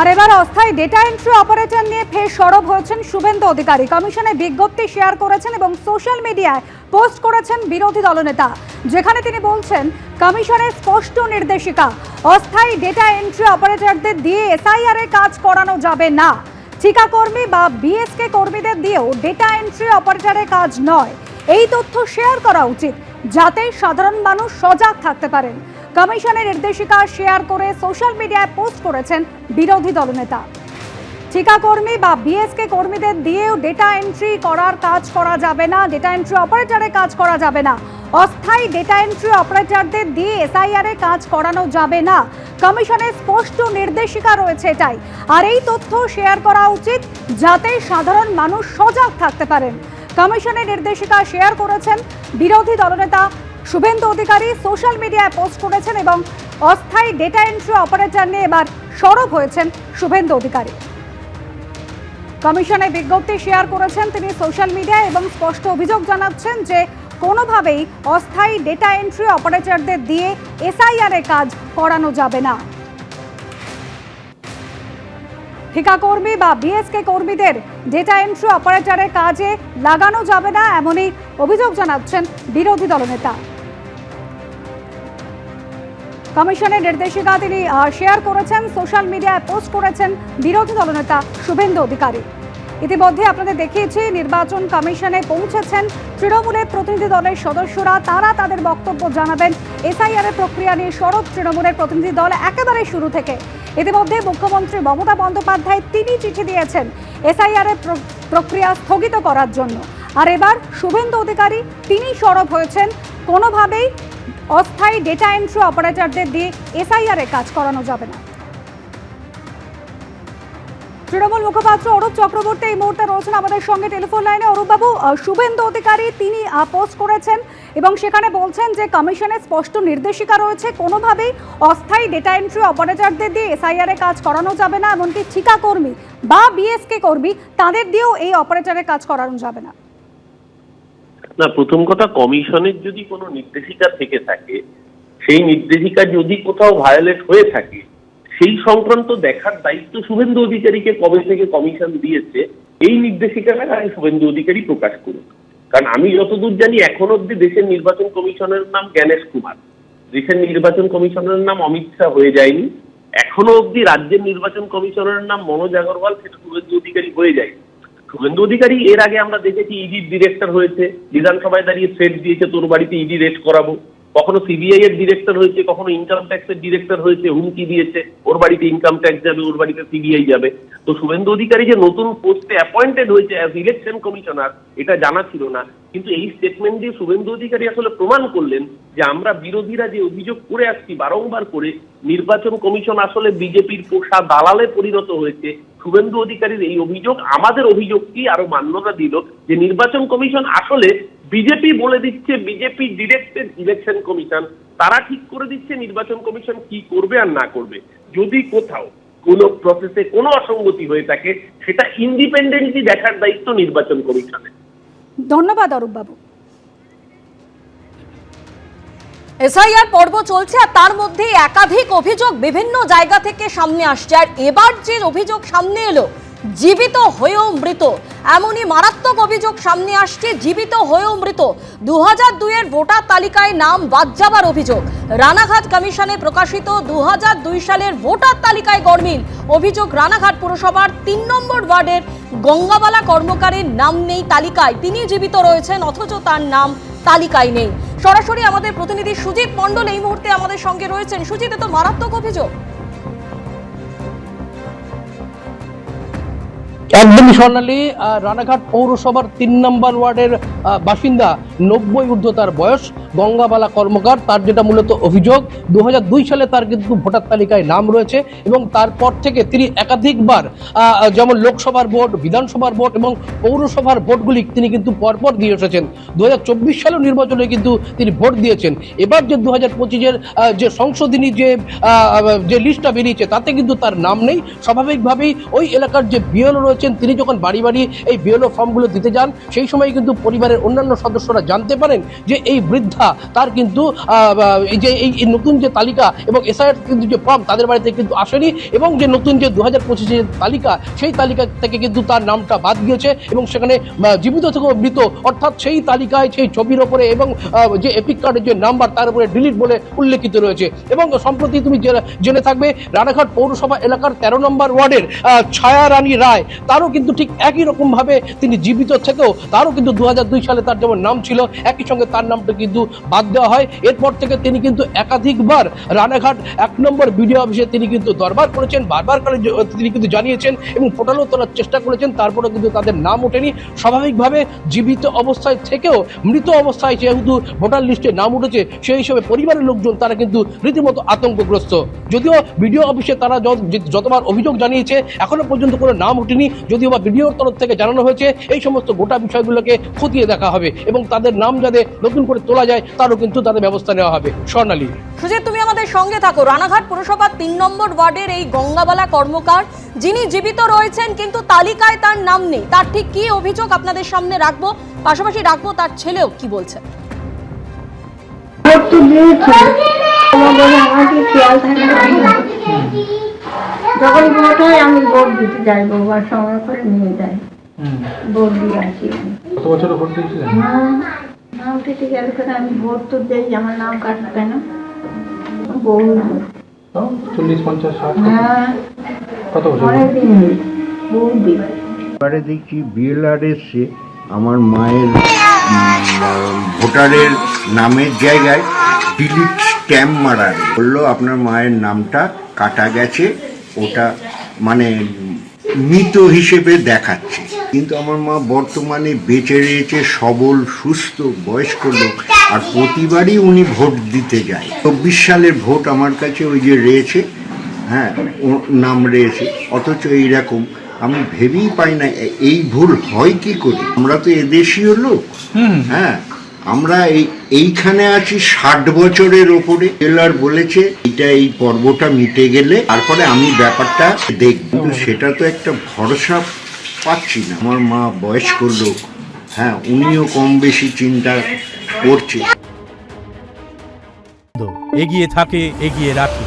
আর এবার অস্থায়ী data entry operator নিয়ে ফের সরব হয়েছেন শুভেন্দু অধিকারী। কমিশনে বিজ্ঞপ্তি শেয়ার করেছেন এবং সোশ্যাল মিডিয়ায় পোস্ট করেছেন বিরোধী দলনেতা। যেখানে তিনি বলছেন, কমিশনের স্পষ্ট নির্দেশিকা, অস্থায়ী ডেটা এন্ট্রি অপারেটরদের দিয়ে এসআইআর এর কাজ করানো যাবে না। ঠিকাকর্মী বা বিএসকে কর্মীদের দিয়েও ডেটা এন্ট্রি অপারেটরের কাজ নয়। এই তথ্য শেয়ার করা উচিত, যাতে সাধারণ মানুষ সজাগ থাকতে পারেন। কমিশনের নির্দেশিকা শেয়ার করে সোশ্যাল মিডিয়ায় পোস্ট করেছেন বিরোধী দলনেতা। ঠিকাকর্মী বা বিএসকে কর্মীদের দিয়েও ডেটা এন্ট্রি করার কাজ করা যাবে না ডেটা এন্ট্রি অপারেটরের কাজ করা যাবে না। অস্থায়ী ডেটা এন্ট্রি অপারেটরদের দিয়ে এসআইআর এর কাজ করানো যাবে না। কমিশনের স্পষ্ট নির্দেশিকা রয়েছে এটাই। আর এই তথ্য শেয়ার করা উচিত যাতে সাধারণ মানুষ সজাগ থাকতে পারেন। কমিশনের নির্দেশিকা শেয়ার করেছেন বিরোধী দলনেতা শুভেন্দু অধিকারী সোশ্যাল মিডিয়ায় পোস্ট করেছেন এবং অস্থায়ী ডেটা এন্ট্রি অপারেটর নিয়ে এবার সরব হয়েছেন শুভেন্দু অধিকারী। কমিশনে বিজ্ঞপ্তি শেয়ার করেছেন তিনি সোশ্যাল মিডিয়ায় এবং স্পষ্ট অভিযোগ জানাচ্ছেন যে কোনোভাবেই অস্থায়ী ডেটা এন্ট্রি অপারেটরদের দিয়ে এসআইআর কাজ করানো যাবে না। ঠিকাকর্মী বা বিএসকে কর্মীদের ডেটা এন্ট্রি অপারেটরের কাজে লাগানো যাবে না এমনই অভিযোগ জানাচ্ছেন বিরোধী দলনেতা। কমিশনের নির্দেশিকা তিনি শেয়ার করেছেন সোশ্যাল মিডিয়ায় পোস্ট করেছেন বিরোধী দলনেতা শুভেন্দু অধিকারী। ইতিমধ্যে আপনাদের দেখিয়েছি, নির্বাচন কমিশনে পৌঁছেছেন তৃণমূলের প্রতিনিধি দলের সদস্যরা। তারা তাদের বক্তব্য জানাবেন। এসআইআর এর প্রক্রিয়া নিয়ে সরব তৃণমূলের প্রতিনিধি দল একেবারে শুরু থেকে। ইতিমধ্যে মুখ্যমন্ত্রী মমতা বন্দ্যোপাধ্যায় তিনি চিঠি দিয়েছেন এসআইআর এর প্রক্রিয়া স্থগিত করার জন্য। আর এবার শুভেন্দু অধিকারী, তিনি সরব হয়েছেন। কোনোভাবেই অস্থায়ী ডেটা এন্ট্রি অপারেটরদের দিয়ে এসআইআর এর কাজ করানো যাবে না। তৃণমূল মুখপাত্র অরূপ চক্রবর্তী এই মুহূর্তে রয়েছেন আমাদের সঙ্গে টেলিফোন লাইনে। অরূপবাবু শুভেন্দু অধিকারী তিনি পোস্ট করেছেন এবং সেখানে বলছেন যে কমিশনের স্পষ্ট নির্দেশিকা রয়েছে, কোনোভাবেই অস্থায়ী ডেটা এন্ট্রি অপারেটরদের দিয়ে এসআইআর এর কাজ করানো যাবে না, এমনকি ঠিকাকর্মী বা বিএসকে কর্মী, তাদের দিয়েও এই অপারেটরের কাজ করানো যাবে না। না, প্রথম কথা, কমিশনের যদি কোনো নির্দেশিকা থেকে থাকে, সেই নির্দেশিকা যদি কোথাও ভায়োলেট হয়ে থাকে, সেই সংক্রান্ত দেখার দায়িত্ব শুভেন্দু অধিকারীকে কবে থেকে কমিশন দিয়েছে, এই নির্দেশিকাটা আগে শুভেন্দু অধিকারী প্রকাশ করুন কারণ আমি যতদূর জানি, এখন অব্দি দেশের নির্বাচন কমিশনের নাম জ্ঞানেশ কুমার। দেশের নির্বাচন কমিশনের নাম অমিত শাহ হয়ে যায়নি। এখনও অব্দি রাজ্যের নির্বাচন কমিশনের নাম মনোজ আগরওয়াল, সেটা শুভেন্দু অধিকারী হয়ে যায় শুভেন্দু অধিকারী, এর আগে আমরা দেখেছি ইডির ডিরেক্টর হয়েছে, বিধানসভায় দাঁড়িয়ে থ্রেট দিয়েছে, তোর বাড়িতে ইডি রেস্ট করাবো। কখনো সিবিআই এর ডিরেক্টর হয়েছে, কখনো ইনকাম ট্যাক্সের ডিরেক্টর হয়েছে, হুমকি দিয়েছে, ওর বাড়িতে ইনকাম ট্যাক্স যাবে, ওর বাড়িতে সিবিআই যাবে। তো শুভেন্দু অধিকারী যে নতুন পোস্টে অ্যাপয়েন্টেড হয়েছে অ্যাজ ইলেকশন কমিশনার এটা জানা ছিল না। কিন্তু এই স্টেটমেন্ট দিয়ে শুভেন্দু অধিকারী আসলে প্রমাণ করলেন যে আমরা বিরোধীরা যে অভিযোগ করে আসছি বারংবার করে, নির্বাচন কমিশন আসলে বিজেপির পোষা দালালে পরিণত হয়েছে শুভেন্দু অধিকারীর এই অভিযোগ, আমাদের অভিযোগটি আরও মান্যতা দিল যে নির্বাচন কমিশন আসলে বিজেপি বলে দিচ্ছে, বিজেপি ডিরেক্টেড ইলেকশন কমিশন তারা ঠিক করে দিচ্ছে নির্বাচন কমিশন কি করবে আর না করবে। যদি কোথাও কোনো প্রসেসে কোনো অসঙ্গতি হয়ে থাকে, সেটা ইন্ডিপেন্ডেন্টলি দেখার দায়িত্ব নির্বাচন কমিশনের। ধন্যবাদ অরূপবাবু। এসআইআর পর্ব চলছে আর তার মধ্যে একাধিক অভিযোগ বিভিন্ন জায়গা থেকে সামনে আসছে। আর এবার যে অভিযোগ সামনে এলো, জীবিত হয়েও মৃত। এমনই মারাত্মক অভিযোগ সামনে আসছে, জীবিত হয়েও মৃত। দু হাজার দুইয়ের ভোটার তালিকায় নাম বাদ যাবার অভিযোগ। রানাঘাট কমিশনে প্রকাশিত দু দুই সালের ভোটার তালিকায় গরমিল অভিযোগ রানাঘাট পুরসভার তিন নম্বর ওয়ার্ডের গঙ্গাবালা কর্মকারের নাম নেই তালিকায়। তিনি জীবিত রয়েছেন, অথচ তার নাম তালিকায় নেই। সরাসরি আমাদের প্রতিনিধি সুজিত মণ্ডল এই মুহূর্তে আমাদের সঙ্গে রয়েছেন। সুজিত এত মারাত্মক অভিযোগ। একদমই স্বর্ণালী রানাঘাট পৌরসভার তিন নম্বর ওয়ার্ডের বাসিন্দা নব্বই ঊর্ধ্ব তার বয়স, গঙ্গাবালা কর্মকার। তার যেটা মূলত অভিযোগ দু হাজার দুই সালে তার কিন্তু ভোটার তালিকায় নাম রয়েছে এবং তারপর থেকে তিনি একাধিকবার যেমন লোকসভার ভোট, বিধানসভার ভোট এবং পৌরসভার ভোটগুলি তিনি কিন্তু পরপর দিয়ে এসেছেন। দু হাজার চব্বিশ সালের নির্বাচনে কিন্তু তিনি ভোট দিয়েছেন। এবার যে দু হাজার পঁচিশের যে সংশোধনী যে যে লিস্টটা বেরিয়েছে, তাতে কিন্তু তার নাম নেই। স্বাভাবিকভাবেই ওই এলাকার যে বিএলও রয়েছেন, তিনি যখন বাড়ি বাড়ি এই বিএলও ফর্মগুলো দিতে যান, সেই সময় কিন্তু পরিবারের অন্যান্য সদস্যরা জানতে পারেন যে এই বৃদ্ধা তার কিন্তু এই যে এই নতুন যে তালিকা এবং এসআইআর কিন্তু যে ফর্ম তাদের বাড়িতে কিন্তু আসেনি এবং যে নতুন যে দু হাজার তালিকা, সেই তালিকা থেকে কিন্তু তার নামটা বাদ গিয়েছে এবং সেখানে জীবিত থেকে মৃত। অর্থাৎ সেই তালিকায় সেই ছবির ওপরে এবং যে এপিক কার্ডের যে নাম্বার তার উপরে ডিলিট বলে উল্লেখিত রয়েছে। এবং সম্প্রতি তুমি জেনে থাকবে, রানাঘাট পৌরসভা এলাকার তেরো নম্বর ওয়ার্ডের ছায়া রানী রায়, তারও কিন্তু ঠিক একই রকমভাবে তিনি জীবিত থেকেও তারও কিন্তু দু হাজার দুই সালে তার যেমন নাম ছিল, একই সঙ্গে তার নামটা কিন্তু বাদ দেওয়া হয়। এরপর থেকে তিনি কিন্তু একাধিকবার রানাঘাট এক নম্বর বিডিও অফিসে তিনি কিন্তু দরবার করেছেন, বারবার করে তিনি কিন্তু জানিয়েছেন এবং পোর্টালও তোলার চেষ্টা করেছেন, তারপরেও কিন্তু তাদের নাম ওঠেনি। স্বাভাবিকভাবে জীবিত অবস্থায় থেকেও মৃত অবস্থায় যেহেতু ভোটার লিস্টে নাম উঠেছে, সেই হিসেবে পরিবারের লোকজন তারা কিন্তু রীতিমতো আতঙ্কগ্রস্ত। যদিও বিডিও অফিসে তারা যতবার অভিযোগ জানিয়েছে, এখনও পর্যন্ত কোনো নাম উঠেনি যদিও বা বিডিওর তরফ থেকে জানানো হয়েছে এই সমস্ত গোটা বিষয়গুলোকে খতিয়ে দেখা হবে এবং তাদের নাম যাতে নতুন করে তোলা যায় তারও কিন্তু তাদের ব্যবস্থা নেওয়া হবে। স্বর্ণালী সুজিত তুমি আমাদের সঙ্গে থাকো। রানাঘাট পুরসভার তিন নম্বর ওয়ার্ডের এই গঙ্গাবালা কর্মকার যিনি জীবিত রয়েছেন কিন্তু তালিকায় তার নাম নেই। তার ঠিক কি অভিযোগ আপনাদের সামনে রাখব? পাশাপাশি রাখব তার ছেলেও কি বলছে। আমাকে খেয়াল থাকে যখন ভোট হয় আমি ভোট দিতে যাই বাবার সময় করে নিয়ে যাই। ভোট দিয়ে আসি কত বছরে ভোট দিয়েছিলেন? না না উঠেতে গেলে করে আমি ভোট তো দেই আমার নাম কাটবে না। বহু। চল্লিশ পঞ্চাশ ষাট হ্যাঁ। কত বছর অনেক বহু দিন এবারে দেখছি বিএলআর এসছে আমার মায়ের ভোটারের নামের জায়গায় ডিলিট স্ট্যাম্প মারা বলল আপনার মায়ের নামটা কাটা গেছে ওটা মানে মৃত হিসেবে দেখাচ্ছে। কিন্তু আমার মা বর্তমানে বেঁচে রয়েছে সবল সুস্থ বয়স্ক লোক আর প্রতিবারই উনি ভোট দিতে যায়। চব্বিশ সালের ভোট আমার কাছে ওই যে রয়েছে হ্যাঁ নাম রয়েছে অথচ এইরকম। আমি ভেবেই পাই না এই ভুল হয় কি করে? আমরা তো এদেশীয় লোক হ্যাঁ আমরা এই এইখানে আছি ষাট বছরের ওপরে। টেলার বলেছে এটা এই পর্বটা মিটে গেলে তারপরে আমি ব্যাপারটা দেখব। সেটা তো একটা ভরসা পাচ্ছি না। আমার মা বয়স্ক লোক। হ্যাঁ উনিও কম বেশি চিন্তা করছে। এগিয়ে থাকে, এগিয়ে রাখে।